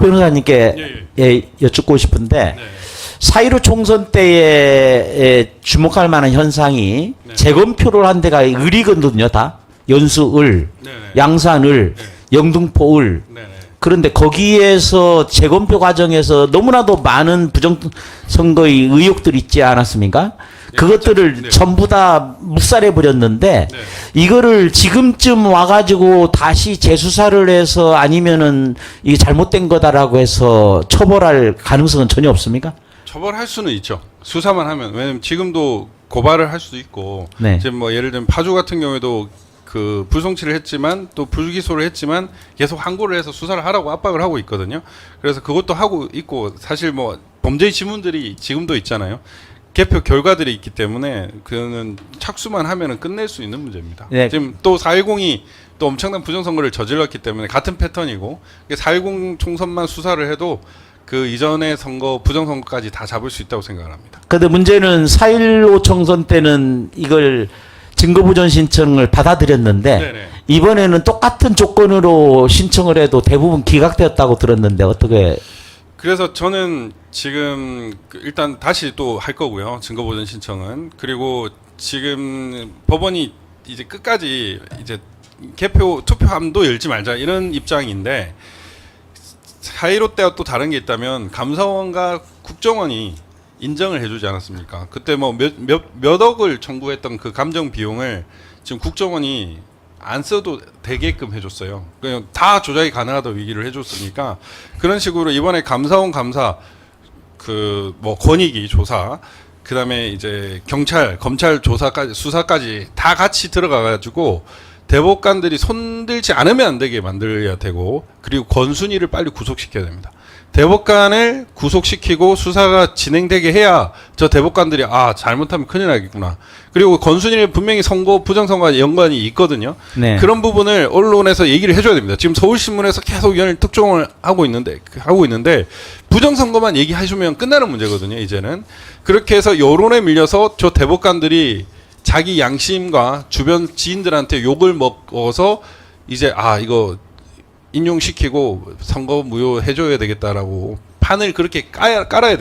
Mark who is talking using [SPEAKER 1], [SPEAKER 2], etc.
[SPEAKER 1] 박 변호사님께
[SPEAKER 2] 예,
[SPEAKER 1] 예, 여쭙고 싶은데
[SPEAKER 2] 네.
[SPEAKER 1] 4.15 총선 때에 에, 주목할 만한 현상이
[SPEAKER 2] 네.
[SPEAKER 1] 재검표를 한 데가 을이거든요, 다. 연수을,
[SPEAKER 2] 네네.
[SPEAKER 1] 양산을,
[SPEAKER 2] 네.
[SPEAKER 1] 영등포을. 그런데 거기에서 재검표 과정에서 너무나도 많은 부정 선거의 의혹들이 있지 않았습니까?
[SPEAKER 2] 네,
[SPEAKER 1] 그것들을.
[SPEAKER 2] 네.
[SPEAKER 1] 전부 다 묵살해 버렸는데
[SPEAKER 2] 네.
[SPEAKER 1] 이거를 지금쯤 와가지고 다시 재수사를 해서 아니면은 이게 잘못된 거다라고 해서 처벌할 가능성은 전혀 없습니까?
[SPEAKER 2] 처벌할 수는 있죠. 수사만 하면 왜냐면 지금도 고발을 할 수도 있고
[SPEAKER 1] 네.
[SPEAKER 2] 지금 뭐 예를 들면 파주 같은 경우에도 그 불송치를 했지만 또 불기소를 했지만 계속 항고를 해서 수사를 하라고 압박을 하고 있거든요. 그래서 그것도 하고 있고 사실 뭐 범죄의 지문들이 지금도 있잖아요. 개표 결과들이 있기 때문에 그는 착수만 하면은 끝낼 수 있는 문제입니다.
[SPEAKER 1] 네.
[SPEAKER 2] 지금 또 410이 또 엄청난 부정선거를 저질렀기 때문에 같은 패턴이고 410 총선만 수사를 해도 그 이전의 선거 부정선거까지 다 잡을 수 있다고 생각을 합니다.
[SPEAKER 1] 근데 문제는 4.15 총선 때는 이걸 증거부전 신청을 받아들였는데
[SPEAKER 2] 네네.
[SPEAKER 1] 이번에는 똑같은 조건으로 신청을 해도 대부분 기각되었다고 들었는데 어떻게
[SPEAKER 2] 그래서 저는 지금 그 일단 다시 또 할 거고요. 증거보전 신청은 그리고 지금 법원이 이제 끝까지 이제 개표 투표함도 열지 말자 이런 입장인데 4.15 때와 또 다른 게 있다면 감사원과 국정원이 인정을 해주지 않았습니까? 그때 뭐 몇몇몇 억을 청구했던 그 감정 비용을 지금 국정원이 안 써도 되게끔 해줬어요. 그냥 다 조작이 가능하다고 얘기를 해줬으니까 그런 식으로 이번에 감사원 감사 그 뭐 권익위 조사 그다음에 이제 경찰 검찰 조사까지 수사까지 다 같이 들어가 가지고 대법관들이 손들지 않으면 안 되게 만들어야 되고 그리고 권순위를 빨리 구속시켜야 됩니다. 대법관을 구속시키고 수사가 진행되게 해야 저 대법관들이 아 잘못하면 큰일 나겠구나. 그리고 권순위를 분명히 선거 부정선거와 연관이 있거든요.
[SPEAKER 1] 네.
[SPEAKER 2] 그런 부분을 언론에서 얘기를 해줘야 됩니다. 지금 서울신문에서 계속 연일 특종을 하고 있는데 하고 있는데 부정선거만 얘기해주면 끝나는 문제거든요. 이제는 그렇게 해서 여론에 밀려서 저 대법관들이 자기 양심과 주변 지인들한테 욕을 먹어서 이제 아 이거 인용시키고 선거 무효 해줘야 되겠다라고 판을 그렇게 깔아야, 됩니다.